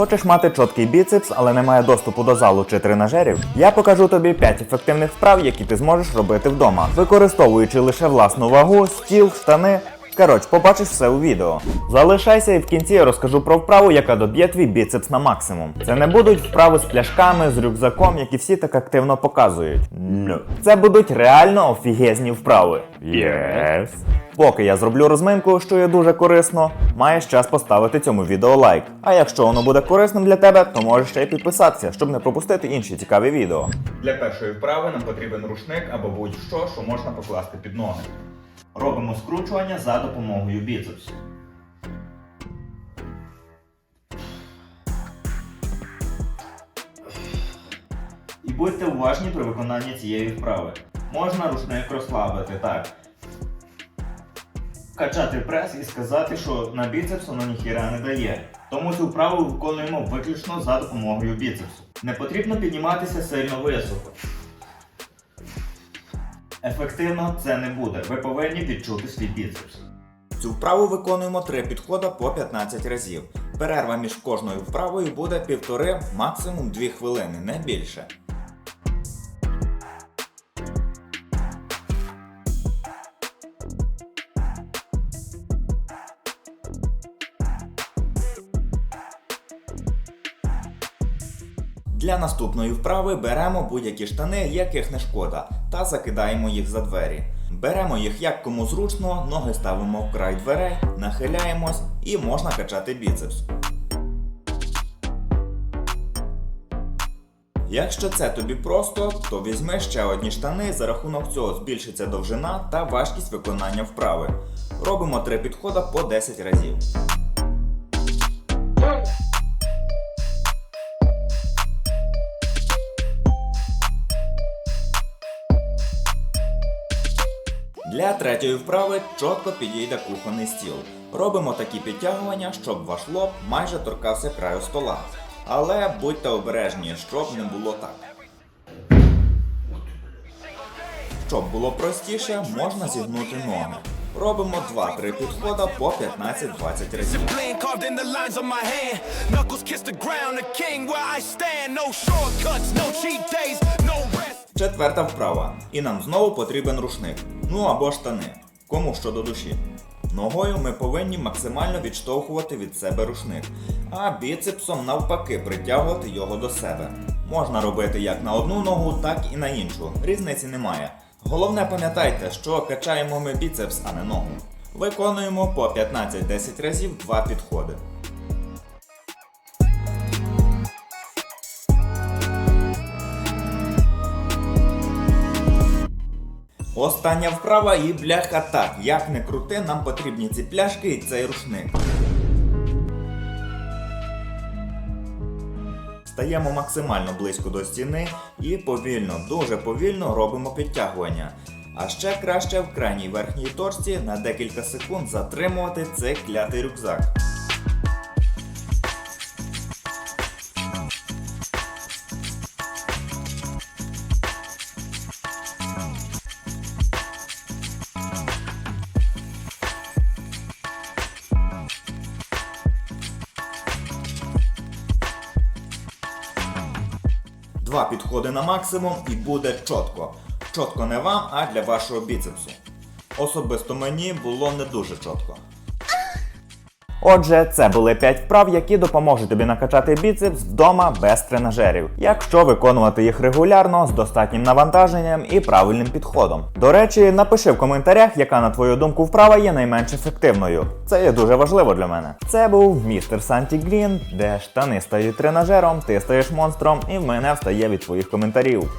Хочеш мати чіткий біцепс, але немає доступу до залу чи тренажерів? Я покажу тобі 5 ефективних вправ, які ти зможеш робити вдома, використовуючи лише власну вагу, стіл, штани. Коротше, побачиш все у відео. Залишайся і в кінці я розкажу про вправу, яка доб'є твій біцепс на максимум. Це не будуть вправи з пляшками, з рюкзаком, які всі так активно показують. No. Це будуть реально офігезні вправи. Yes. Поки я зроблю розминку, що є дуже корисно, маєш час поставити цьому відео лайк. А якщо воно буде корисним для тебе, то можеш ще й підписатися, щоб не пропустити інші цікаві відео. Для першої вправи нам потрібен рушник або будь-що, що можна покласти під ноги. Робимо скручування за допомогою біцепсу. І будьте уважні при виконанні цієї вправи. Можна рушник розслабити, так. Качати прес і сказати, що на біцепс воно ніхіра не дає. Тому цю вправу виконуємо виключно за допомогою біцепсу. Не потрібно підніматися сильно високо. Ефективно це не буде. Ви повинні відчути свій біцепс. Цю вправу виконуємо 3 підходи по 15 разів. Перерва між кожною вправою буде півтори, максимум 2 хвилини, не більше. Для наступної вправи беремо будь-які штани, яких не шкода, та закидаємо їх за двері. Беремо їх як кому зручно, ноги ставимо в край дверей, нахиляємось і можна качати біцепс. Якщо це тобі просто, то візьми ще одні штани, за рахунок цього збільшиться довжина та важкість виконання вправи. Робимо три підходи по 10 разів. Для третьої вправи чітко підійде кухонний стіл. Робимо такі підтягування, щоб ваш лоб майже торкався краю стола. Але будьте обережні, щоб не було так. Щоб було простіше, можна зігнути ноги. Робимо 2-3 підходи по 15-20 разів. Четверта вправа. І нам знову потрібен рушник. Ну або штани. Кому що до душі. Ногою ми повинні максимально відштовхувати від себе рушник, а біцепсом навпаки притягувати його до себе. Можна робити як на одну ногу, так і на іншу. Різниці немає. Головне пам'ятайте, що качаємо ми біцепс, а не ногу. Виконуємо по 15-10 разів два підходи. Остання вправа і бляха так. Як не крути, нам потрібні ці пляшки і цей рушник. Стаємо максимально близько до стіни і повільно, дуже повільно робимо підтягування. А ще краще в крайній верхній точці на декілька секунд затримувати цей клятий рюкзак. Два підходи на максимум і буде чітко. Чітко не вам, а для вашого біцепсу. Особисто мені було не дуже чітко. Отже, це були 5 вправ, які допоможуть тобі накачати біцепс вдома без тренажерів, якщо виконувати їх регулярно з достатнім навантаженням і правильним підходом. До речі, напиши в коментарях, яка на твою думку вправа є найменш ефективною. Це є дуже важливо для мене. Це був містер Санті Грін, де штани стають тренажером, ти стаєш монстром, і в мене встає від твоїх коментарів.